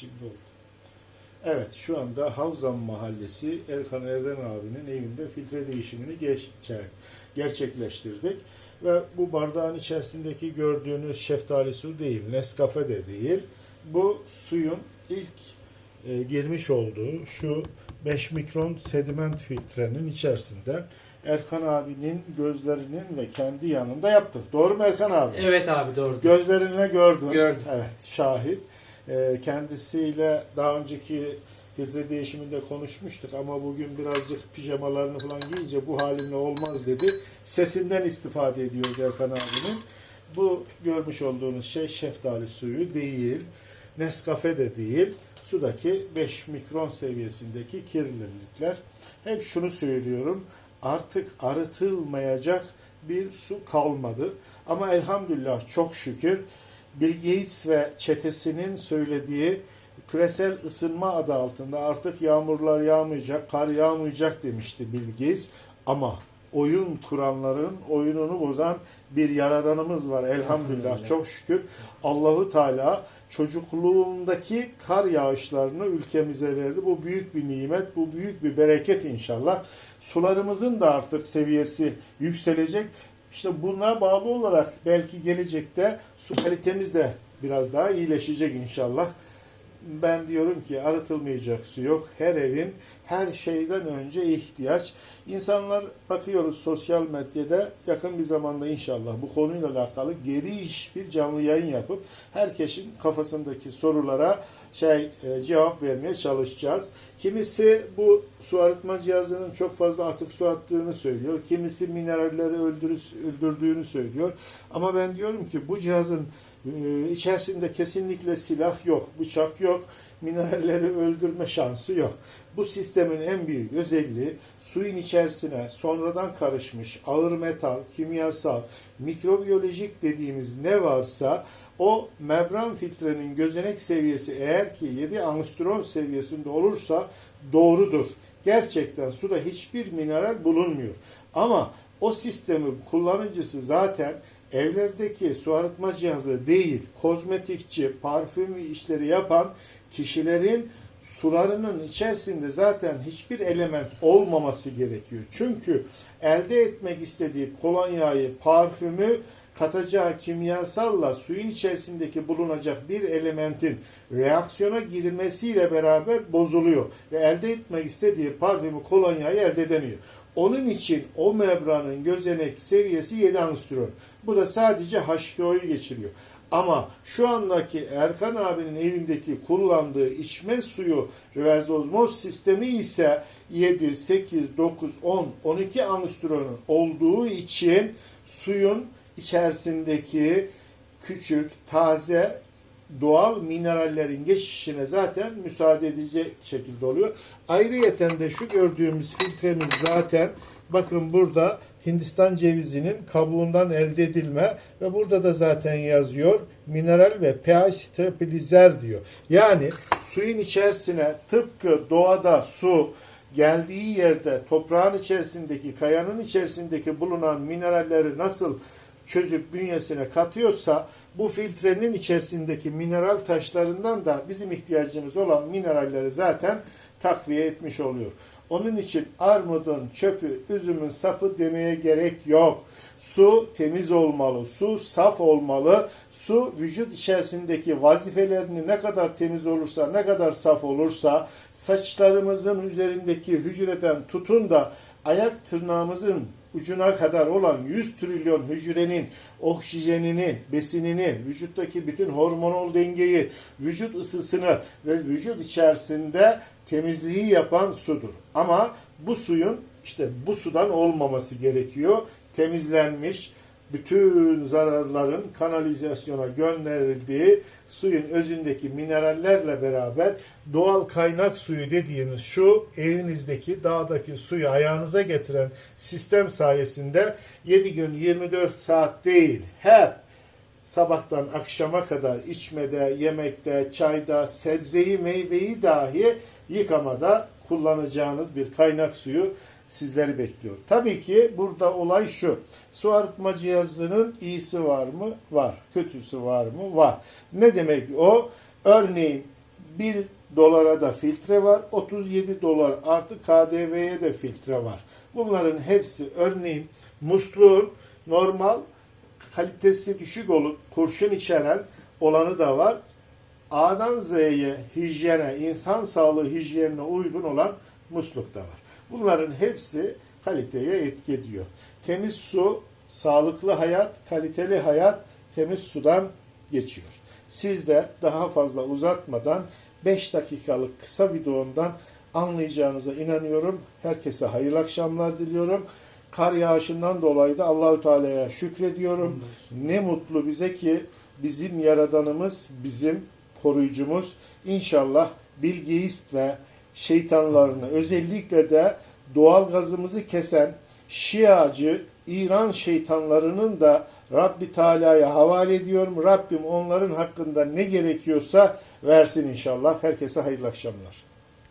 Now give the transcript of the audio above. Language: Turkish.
Şimdi oldu. Evet şu anda Havzan Mahallesi Erkan Erden abinin evinde filtre değişimini geçer, gerçekleştirdik. Ve bu bardağın içerisindeki gördüğünüz şeftali su değil, Nescafe de değil. Bu suyun ilk e, girmiş olduğu şu 5 mikron sediment filtrenin içerisinde Erkan abinin gözlerinin ve kendi yanında yaptık. Doğru mu Erkan abi? Evet abi doğru. Gözlerinle gördün. Gördüm. Evet, şahit. Ee, kendisiyle daha önceki filtre değişiminde konuşmuştuk ama bugün birazcık pijamalarını falan giyince bu halimle olmaz dedi. Sesinden istifade ediyoruz Erkan abinin. Bu görmüş olduğunuz şey şeftali suyu değil, Nescafe de değil, sudaki 5 mikron seviyesindeki kirlilikler. Hep şunu söylüyorum, artık arıtılmayacak bir su kalmadı. Ama elhamdülillah çok şükür Bill Gates ve çetesinin söylediği küresel ısınma adı altında artık yağmurlar yağmayacak, kar yağmayacak demişti Bill Gates. Ama oyun kuranların oyununu bozan bir yaradanımız var elhamdülillah çok şükür. Allahu Teala çocukluğundaki kar yağışlarını ülkemize verdi. Bu büyük bir nimet, bu büyük bir bereket inşallah. Sularımızın da artık seviyesi yükselecek. İşte buna bağlı olarak belki gelecekte su kalitemiz de biraz daha iyileşecek inşallah. Ben diyorum ki arıtılmayacak su yok. Her evin her şeyden önce ihtiyaç. İnsanlar bakıyoruz sosyal medyada yakın bir zamanda inşallah bu konuyla alakalı geniş bir canlı yayın yapıp herkesin kafasındaki sorulara şey e, cevap vermeye çalışacağız. Kimisi bu su arıtma cihazının çok fazla atık su attığını söylüyor. Kimisi mineralleri öldürü- öldürdüğünü söylüyor. Ama ben diyorum ki bu cihazın e, içerisinde kesinlikle silah yok, bıçak yok, mineralleri öldürme şansı yok. Bu sistemin en büyük özelliği suyun içerisine sonradan karışmış ağır metal, kimyasal, mikrobiyolojik dediğimiz ne varsa o membran filtrenin gözenek seviyesi eğer ki 7 angstrom seviyesinde olursa doğrudur. Gerçekten suda hiçbir mineral bulunmuyor. Ama o sistemin kullanıcısı zaten evlerdeki su arıtma cihazı değil, kozmetikçi, parfüm işleri yapan kişilerin sularının içerisinde zaten hiçbir element olmaması gerekiyor. Çünkü elde etmek istediği kolonyayı, parfümü katacağı kimyasalla suyun içerisindeki bulunacak bir elementin reaksiyona girmesiyle beraber bozuluyor ve elde etmek istediği parfümü kolonyayı elde edemiyor. Onun için o membranın gözenek seviyesi 7 angstrom. Bu da sadece H2O'yu geçiriyor. Ama şu andaki Erkan abinin evindeki kullandığı içme suyu reverse ozmoz sistemi ise 7, 8, 9, 10, 12 angstrom olduğu için suyun içerisindeki küçük, taze doğal minerallerin geçişine zaten müsaade edecek şekilde oluyor. Ayrıyeten de şu gördüğümüz filtremiz zaten bakın burada Hindistan cevizinin kabuğundan elde edilme ve burada da zaten yazıyor mineral ve pH stabilizer diyor. Yani suyun içerisine tıpkı doğada su geldiği yerde toprağın içerisindeki kayanın içerisindeki bulunan mineralleri nasıl çözüp bünyesine katıyorsa bu filtrenin içerisindeki mineral taşlarından da bizim ihtiyacımız olan mineralleri zaten takviye etmiş oluyor. Onun için armudun çöpü, üzümün sapı demeye gerek yok. Su temiz olmalı, su saf olmalı. Su vücut içerisindeki vazifelerini ne kadar temiz olursa, ne kadar saf olursa, saçlarımızın üzerindeki hücreden tutun da ayak tırnağımızın ucuna kadar olan 100 trilyon hücrenin oksijenini, besinini, vücuttaki bütün hormonal dengeyi, vücut ısısını ve vücut içerisinde temizliği yapan sudur. Ama bu suyun işte bu sudan olmaması gerekiyor. Temizlenmiş, bütün zararların kanalizasyona gönderildiği suyun özündeki minerallerle beraber doğal kaynak suyu dediğimiz şu evinizdeki dağdaki suyu ayağınıza getiren sistem sayesinde 7 gün 24 saat değil hep sabahtan akşama kadar içmede, yemekte, çayda, sebzeyi, meyveyi dahi yıkamada kullanacağınız bir kaynak suyu sizleri bekliyor. Tabii ki burada olay şu. Su arıtma cihazının iyisi var mı? Var. Kötüsü var mı? Var. Ne demek o? Örneğin 1 dolara da filtre var. 37 dolar artı KDV'ye de filtre var. Bunların hepsi örneğin musluğun normal kalitesi düşük olup kurşun içeren olanı da var. A'dan Z'ye hijyene, insan sağlığı hijyenine uygun olan musluk da var. Bunların hepsi kaliteye etki ediyor. Temiz su, sağlıklı hayat, kaliteli hayat temiz sudan geçiyor. Siz de daha fazla uzatmadan 5 dakikalık kısa videomdan anlayacağınıza inanıyorum. Herkese hayırlı akşamlar diliyorum. Kar yağışından dolayı da Allahü Teala'ya şükrediyorum. Ne mutlu bize ki bizim yaradanımız, bizim koruyucumuz İnşallah Gates ve şeytanlarını özellikle de doğal gazımızı kesen Şiacı İran şeytanlarının da Rabbi Teala'ya havale ediyorum. Rabbim onların hakkında ne gerekiyorsa versin inşallah. Herkese hayırlı akşamlar.